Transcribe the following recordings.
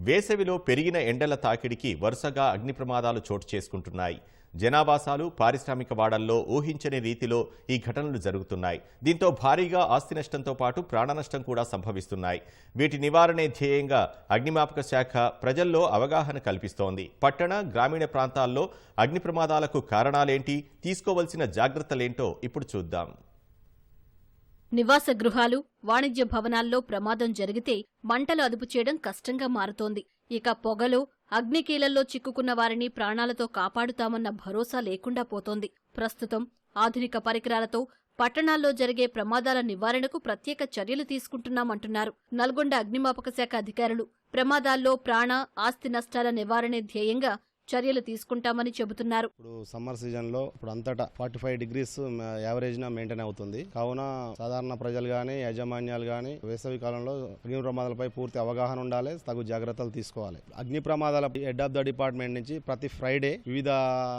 వేసవిలో పెరిగిన ఎండల తాకిడికి వరుసగా అగ్ని ప్రమాదాలు చోటు చేసుకుంటున్నాయి. జనావాసాలు పారిశ్రామిక వాడల్లో ఊహించని రీతిలో ఈ ఘటనలు జరుగుతున్నాయి. దీంతో భారీగా ఆస్తి నష్టంతో పాటు ప్రాణనష్టం కూడా సంభవిస్తున్నాయి. వీటి నివారణే ధ్యేయంగా అగ్నిమాపక శాఖ ప్రజల్లో అవగాహన కల్పిస్తోంది. పట్టణ గ్రామీణ ప్రాంతాల్లో అగ్ని ప్రమాదాలకు కారణాలేంటి తీసుకోవలసిన జాగ్రత్తలేంటో ఇప్పుడు చూద్దాం. నివాస గృహాలు వాణిజ్య భవనాల్లో ప్రమాదం జరిగితే మంటలు అదుపు చేయడం కష్టంగా మారుతోంది. ఇక పొగలో అగ్నికీలల్లో చిక్కుకున్న వారిని ప్రాణాలతో కాపాడుతామన్న భరోసా లేకుండా పోతోంది. ప్రస్తుతం ఆధునిక పరికరాలతో పట్టణాల్లో జరిగే ప్రమాదాల నివారణకు ప్రత్యేక చర్యలు తీసుకుంటున్నామంటున్నారు. నల్గొండ అగ్నిమాపక శాఖ అధికారులు. ప్రమాదాల్లో ప్రాణ ఆస్తి నష్టాల నివారణే ధ్యేయంగా చర్యలు తీసుకుంటామని చెబుతున్నారు. ఇప్పుడు సమ్మర్ సీజన్లో ఇప్పుడు అంతటా ఫార్టీ ఫైవ్ డిగ్రీస్ యావరేజ్ న మెయింటైన్ అవుతుంది. కావున సాధారణ ప్రజలు గాని యాజమాన్యాలు గాని వేసవి కాలంలో అగ్ని ప్రమాదాలపై పూర్తి అవగాహన ఉండాలి తగు జాగ్రత్తలు తీసుకోవాలి. అగ్ని ప్రమాదాల హెడ్ ఆఫ్ ద డిపార్ట్మెంట్ నుంచి ప్రతి ఫ్రైడే వివిధ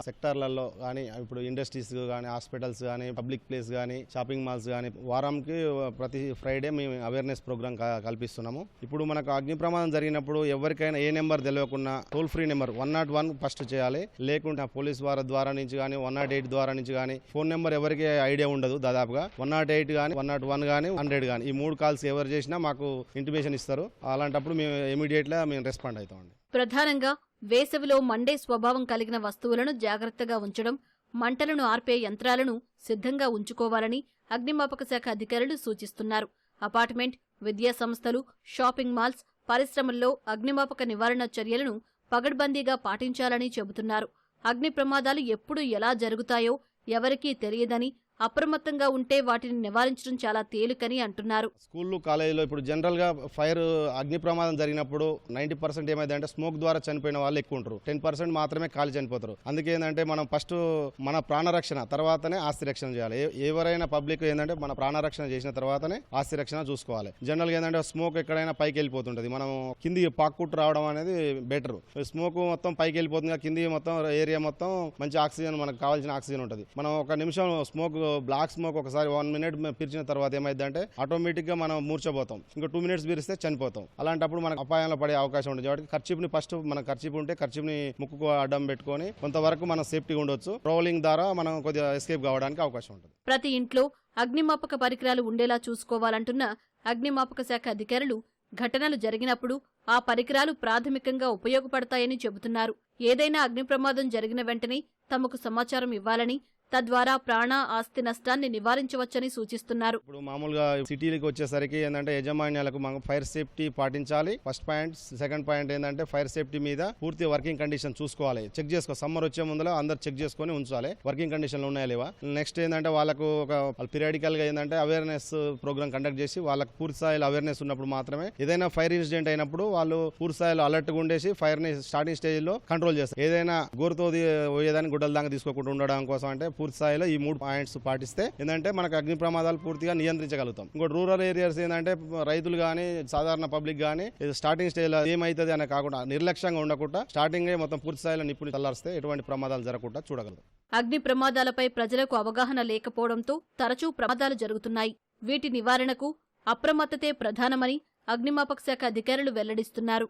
సెక్టార్లలో కానీ ఇప్పుడు ఇండస్ట్రీస్ కానీ హాస్పిటల్స్ కానీ పబ్లిక్ ప్లేస్ కానీ షాపింగ్ మాల్స్ కానీ వారంకి ప్రతి ఫ్రైడే మేము అవేర్నెస్ ప్రోగ్రామ్ కల్పిస్తున్నాము. ఇప్పుడు మనకు అగ్ని ప్రమాదం జరిగినప్పుడు ఎవరికైనా ఏ నెంబర్ తెలియకుండా toll free number one not one first చేయాలి. లేకుంటే పోలీస్ వారి ద్వారా నుంచి కానీ వన్ నాట్ ఎయిట్ ద్వారా నుంచి కానీ ఫోన్ నెంబర్ ఎవరికి ఐడియా ఉండదు దాదాపుగా. వన్ నాట్ ఎయిట్ కానీ వన్ నాట్ వన్ కానీ హండ్రెడ్ కానీ ఈ మూడు కాల్స్ ఎవరు చేసినా మాకు ఇంటిమేషన్ ఇస్తారు. అలాంటప్పుడు మేము ఇమీడియట్గా మేము రెస్పాండ్ అవుతామండి ప్రధానంగా వేసవిలో మండే స్వభావం కలిగిన వస్తువులను జాగ్రత్తగా ఉంచడం మంటలను ఆర్పే యంత్రాలను సిద్ధంగా ఉంచుకోవాలని అగ్నిమాపక శాఖ అధికారులు సూచిస్తున్నారు. అపార్ట్మెంట్ విద్యా సంస్థలు షాపింగ్ మాల్స్ పరిశ్రమల్లో అగ్నిమాపక నివారణ చర్యలను పగడ్బందీగా పాటించాలని చెబుతున్నారు. అగ్ని ప్రమాదాలు ఎప్పుడు ఎలా జరుగుతాయో ఎవరికీ తెలియదని అప్రమత్తంగా ఉంటే వాటిని నివారించడం చాలా తేలికని అంటున్నారు. స్కూళ్ళు కాలేజీలో ఇప్పుడు జనరల్గా ఫైర్ అగ్ని ప్రమాదం జరిగినప్పుడు నైన్టీ పర్సెంట్ ఏమైందంటే స్మోక్ ద్వారా చనిపోయిన వాళ్ళు ఎక్కువ ఉంటారు. టెన్ పర్సెంట్ మాత్రమే కాలి చనిపోతారు. అందుకే ఏంటంటే మనం ఫస్ట్ మన ప్రాణరక్షణ తర్వాతనే ఆస్తి రక్షణ చేయాలి. ఎవరైనా పబ్లిక్ ఏంటంటే మన ప్రాణరక్షణ చేసిన తర్వాతనే ఆస్తి రక్షణ చూసుకోవాలి. జనరల్గా ఏంటంటే స్మోక్ ఎక్కడైనా పైకి వెళ్ళిపోతుంటది. మనం కింది పాక్కుట్టు రావడం అనేది బెటర్. స్మోక్ మొత్తం పైకి వెళ్ళిపోతుంది కింది మొత్తం ఏరియా మొత్తం మంచి ఆక్సిజన్ మనకు కావాల్సిన ఆక్సిజన్ ఉంటుంది. మనం ఒక నిమిషం స్మోక్ బ్లాక్ స్మోక్ ఒకసారి వన్ మినిట్ పిలిచిన తర్వాత ఏమైందంటే ఆటోమేటిక్గా మనం మూర్చబోతాం. ఇంకా టూ మినిట్స్ పిరిస్తే చనిపోతాం. అలాంటప్పుడు మనకు అపాయంలో పడే అవకాశం ఉంటుంది. కాబట్టి ఖర్చీప్ని ఫస్ట్ మన ఖర్చీప్ ఉంటే ఖర్చీప్ని ముక్కుకు అడ్డం పెట్టుకొని కొంతవరకు మనం సేఫ్టీగా ఉండొచ్చు. ట్రోలింగ్ ద్వారా మనం కొద్దిగా ఎస్కేప్ కావడానికి అవకాశం ఉంటుంది. ప్రతి ఇంట్లో అగ్నిమాపక పరికరాలు ఉండేలా చూసుకోవాలంటున్న అగ్నిమాపక శాఖ అధికారులు ఘటనలు జరిగినప్పుడు ఆ పరికరాలు ప్రాథమికంగా ఉపయోగపడతాయని చెబుతున్నారు. ఏదైనా అగ్ని ప్రమాదం జరిగిన వెంటనే తమకు సమాచారం ఇవ్వాలని తద్వారా ప్రాణ ఆస్తి నష్టాన్ని నివారించవచ్చని సూచిస్తున్నారు. ఇప్పుడు మామూలుగా సిటీలకు వచ్చేసరికి ఏంటంటే యజమాన్యాలకు మనం ఫైర్ సేఫ్టీ పాటించాలి. First point. సెకండ్ పాయింట్ ఏంటంటే ఫైర్ సేఫ్టీ మీద పూర్తి వర్కింగ్ కండిషన్ చూసుకోవాలి. చెక్ చేసుకో. సమ్మర్ వచ్చే ముందులో అందరు చెక్ చేసుకొని ఉంచాలి. వర్కింగ్ కండిషన్లు ఉన్నాయా లేవా? నెక్స్ట్ ఏంటంటే వాళ్ళకు ఒక పీరియాడికల్గా ఏంటంటే అవేర్నెస్ ప్రోగ్రామ్ కండక్ట్ చేసి వాళ్ళకు పూర్తి స్థాయిలో అవేర్నెస్ ఉన్నప్పుడు మాత్రమే ఏదైనా ఫైర్ ఇన్సిడెంట్ అయినప్పుడు వాళ్ళు పూర్తి స్థాయిలో అలర్ట్గా ఉండేసి ఫైర్ని స్టార్టింగ్ స్టేజ్లో కంట్రోల్ చేస్తారు. ఏదైనా గోరుతో పోయేదాన్ని గుడ్డల దాకా తీసుకోకుండా ఉండడం కోసం అంటే పూర్తి స్థాయిలో ఈ మూడు పాయింట్స్ పాటిస్తే ఏంటంటే మనకు అగ్ని ప్రమాదాలు పూర్తిగా నియంత్రించగలుగుతాం. ఇంకోటి రూరల్ ఏరియాస్ ఏంటంటే రైతులు కానీ సాధారణ పబ్లిక్ కానీ స్టార్టింగ్ స్టేజ్లో ఏమైతుంది అనే కాకుండా నిర్లక్ష్యంగా ఉండకుండా స్టార్టింగ్ మొత్తం పూర్తి స్థాయిలో నిపుణులు చల్లారిస్తే ఎటువంటి ప్రమాదాలు జరగకుండా చూడగలుగుతాం. అగ్ని ప్రమాదాలపై ప్రజలకు అవగాహన లేకపోవడంతో తరచూ ప్రమాదాలు జరుగుతున్నాయి. వీటి నివారణకు అప్రమత్తతే ప్రధానమని అగ్నిమాపక శాఖ అధికారులు వెల్లడిస్తున్నారు.